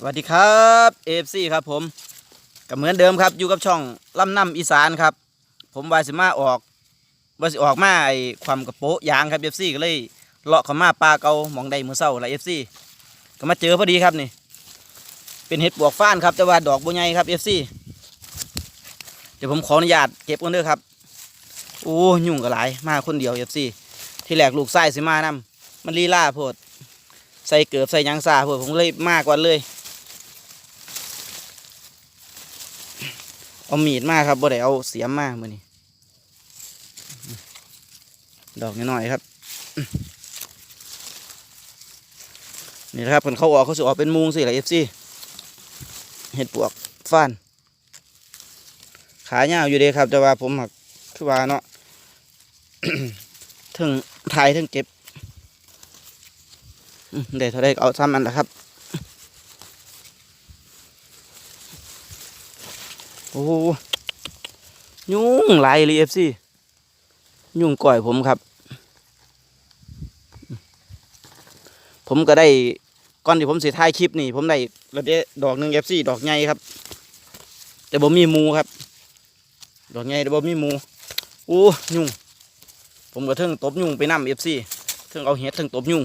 สวัสดีครับเอฟซีครับผมก็เหมือนเดิมครับอยู่กับช่องล่ำน้ำอีสานครับ ผมวาสิมาออกวาสิออกมาไอความกระโปะยางครับเอฟซีก็เลยเลาะเข้ามาปลาเกาหมองใดมือเศร้าละเอฟซีก็มาเจอพอดีครับนี่เป็นเห็ดบวกฟ้านครับแต่ว่าดอกบัวใหญ่ครับเอฟซีเดี๋ยวผมขออนุญาตเก็บกันเด้อครับโอ้ยุ่งกับหลายมาคนเดียวเอฟซีที่แรกลูกไส้สิมานํมันลีลาโพดใส่เกือบใส่ยางซาพวกผมเลยมากกว่าเลย เอามีดมาครับบ่ได้เอาเสียมมามือนี้ดอกน้อยๆครับ นี่นะครับคนเขาออกเขาสิออกเป็นมุงสิละเอฟซีเห็ดปวกฟ้านขายาวอยู่เดีครับ แต่ว่าผมหักคือว่าเนาะถึงถ่ายถึงเก็บอืมเดี๋ยวเท่าได้เอาซ้ำอันละครับ โอ้ยุ่งหลายเลยเอฟซียุ่งก่อยผมครับ ผมก็ได้ก่อนที่ผมสิถ่ายคลิปนี่ ผมได้ระเดดอกหนึ่งเอฟซีดอกใหญ่ครับ แต่บ่มีมูครับ ดอกใหญ่แต่บ่มีมูโอ้ยุ่ง ผมก็เทิงตบยุ่งไปนำเอฟซีเทิงเอาเห็ดเทิงตบยุ่ง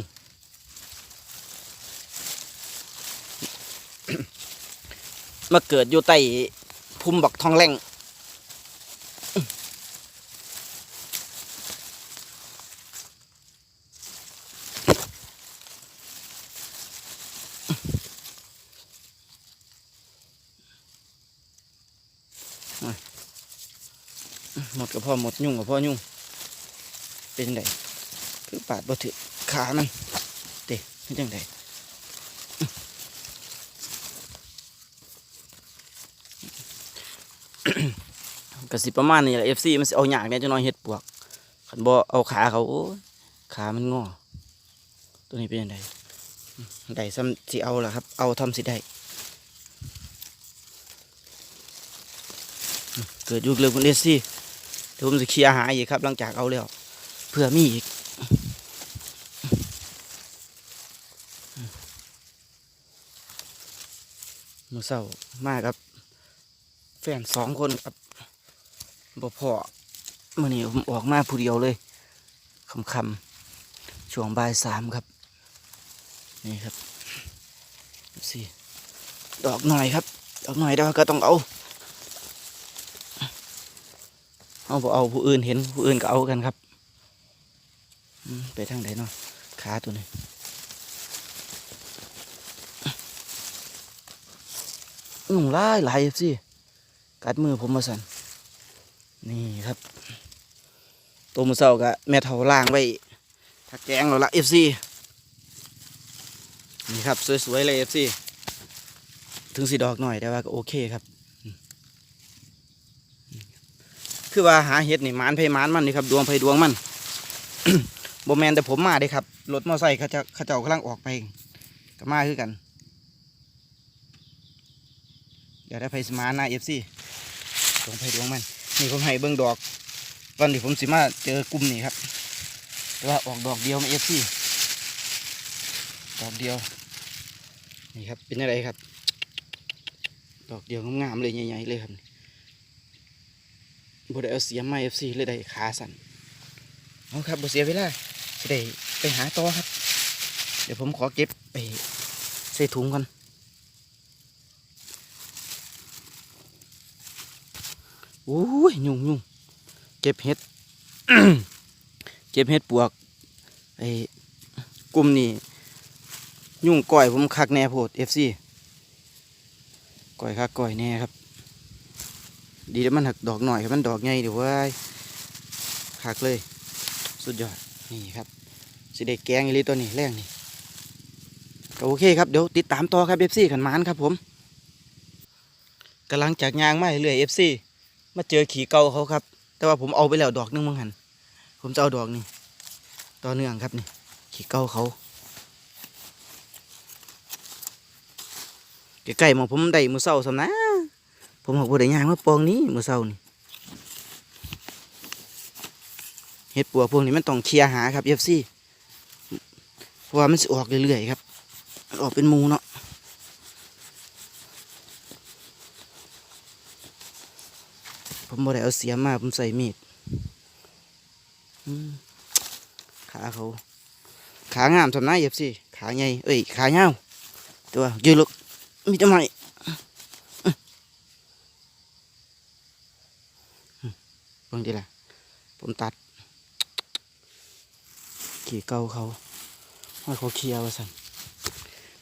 มาเกิดอยู่ใต้ ภูมิบักทองแหล่งหมดกับพ่อหมดยุ่งกับพ่อยุ่ง เป็นจังไดคือปาดบ่ถือขามันเตะเป็นจังได ก็สิประมาณนี้แหละ FC มันเอาหยากเนี่ยจะน้อยเฮ็ดปวกคันบ่เอาขาเขาโอ้ขามันงอ ตัวนี้เป็นยังไงได้ซ้ำสิเอาล่ะครับ เอาทำสิได้เกิดยุคเร็วคุณเอสซี่เดี๋ยวผมจะเคลียร์หาอีกครับ หลังจากเอาแล้วเพื่อมีอีกมือเศร้ามากครับ แฟนสองคนครับบ่พอมื่อนี้ผมออกมาผู้เดียวเลยคำคำช่วงบ่ายสามครับ นี่ครับสิดอกหน่อยครับ ดอกหน่อยแต่ว่าก็ต้องเอาเอาบ่เอาผู้อื่นเห็นผู้อื่นก็เอากันครับไปทางไหนเนาะขาตัวนี้หนุ่งหลายหลายสิ กัดมือผมมาสั่นนี่ครับ ตัวมือเศร้ากะแม่เท่าล่างไว้ถักแกงเราละเอฟซีนี่ครับ สวยๆเลยเอฟซีถึงสีดอกหน่อยแต่ว่าก็โอเคครับ คือว่าหาเห็ดนี่มานไผหมานมันนี่ครับ ดวงไผดวงมันโบแมนแต่ผมมาเด้ครับ รถมอไซค์เขาจะเขาเจ้ากำลังออกไปก็มาคือกัน เดี๋ยวได้ไผสมาหน้าเอฟซี ดวงไผดวงมัน นี่ผมให้เบิ้งดอกตอนที่ผมสิมาเจอกลุ่มนี่ครับว่าออกดอกเดียวไม่เอฟซีดอกเดียว นี่ครับเป็นอะไรครับ ดอกเดียวงามๆเลยใหญ่ๆเลยครับบดเอาเสียมมาเอฟซีเลยได้ขาสั่นเอาครับบ่เสียเวลาสิได้ไปหาต่อครับ เดี๋ยวผมขอเก็บไปใส่ถุงก่อน อ้ยยุ่งยุ่งเก็บเห็ดเก็บเห็ดปวกไอ้กลุ่มนี่ยุ่งก่อยผมคักแน่โพดเอฟซีก่อยคักก่อยแน่ครับ ดีแล้วมันหักดอกหน่อยครับมันดอกใหญ่เดี๋ยวว้ยคักเลย สุดยอดนี่ครับสิได้แกงอีลีตัวนี้แรงนี่ก็โอเคครับเดี๋ยวติดตามต่อครับเอฟซีขันมานครับผมกำลังจากยางมาเรื่อยเอฟซี มาเจอขี่เก่าเขาครับ แต่ว่าผมเอาไปแล้วดอกหนึงมั้งหันผมจะเอาดอกนี่ต่อเนื่องครับนี่ ขี่เก่าเขาใกล้ๆมองผมได้มือเศร้าสำนะผมบอกว่าได้ยางมาปองนี้มือเศร้านี่เห็ดปัวพวกนี้มันต้องเคลียร์หาครับเอฟซีเพราะว่ามันสิออกเรื่อยๆครับออกเป็นมูเนาะ ผมบ่ได้เอาเสียมาผมใส่มีดขาเขา ขางามทำหน้าเย็บสิขาใหญ่เอ้ยขาเงาวตัวยืนลุกมีทำไมบิ่งดีล่ะ ผมตัด ขี่เกาเขาห้อยเขาเคลียร์ว่าสั่น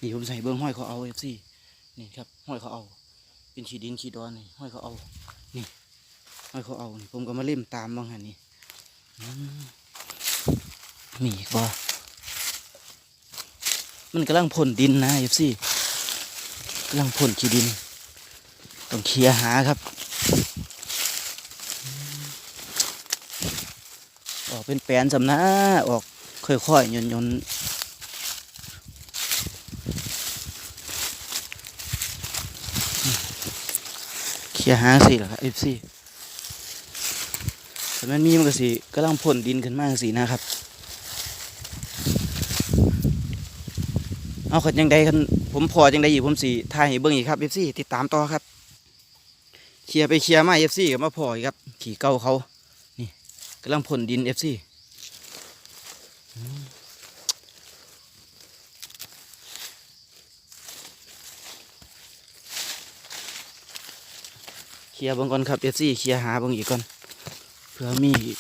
นี่ผมใส่เบิ้งห้อยเขาเอาเอฟซีนี่ครับห้อยเขาเอา เป็นขีดินขีดอนนี่ห้อยเขาเอา นี่ห้อเขาเอาผมก็มาเล่มตามบ้างหันนี่มีกบ่มันกำลังพ่นดินนะเอฟซีกำลังพ่นขี้ดิน ต้องเคลียหาครับ ออกเป็นแปลนสำนะออกค่อยๆยนยนเคลียหาสิล่ะครับเอฟซี แต่มันมีมันก็สิกำลังพ่นดินขึ้นมากสินะครับ เอาขัดยังไดกันผมพอจังไดอยู่ผมสีถ่ายเบิ่งอีกครับเอฟซีติดตามต่อครับเคลียร์ไปเคลียร์มาเอฟซีกับมาพออีกครับ ขี่เก้าเขานี่กำลังพ่นดินเอฟซีเคลียร์เบางก่อนครับเอฟซีเคลียร์หาเบางอีกก่อน ผื่อมีอีก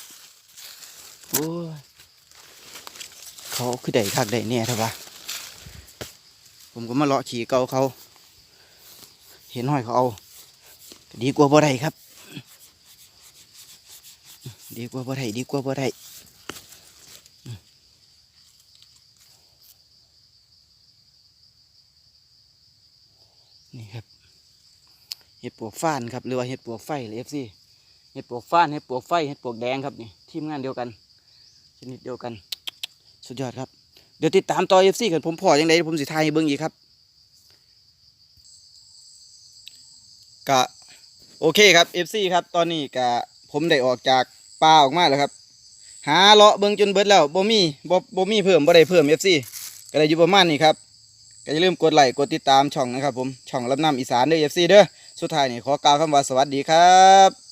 โอ้ยเขาคือได้คักได้แน่เถอะวะผมก็มาเลาะขี่เกาเขา เห็นห้อยเขาเอา ดีกว่าบ่ได้ครับ ดีกว่าบ่ได้ดีกว่าบ่ได้นี่ครับเห็ดปวกฟ้านครับหรือว่าเห็ดปวกไฟเลยเอฟซี เห็ดปวกฟ้านเห็ดปวกไฟเห็ดปวกแดงครับนี่ทีมงานเดียวกัน ชนิดเดียวกัน สุดยอดครับ เดี๋ยวติดตามต่อเอฟซีกันผมพอยังไงผมสิทายเบิ่งอีกครับกะโอเคครับ FC ครับตอนนี้กะผมได้ออกจากป่าออกมาแล้วครับ หาเลาะเบิ่งจนเบิดแล้วบ่มีบ่บ่มีเพิ่มบ่ได้เพิ่ม FC ก็ได้อยู่ประมาณนี้ครับก็อย่าลืมกดไลค์กดติดตามช่องนะครับผมช่องลำน้ำอีสานเด้อ FC เด้อสุดท้ายนี่ขอกล่าวคำว่าสวัสดีครับ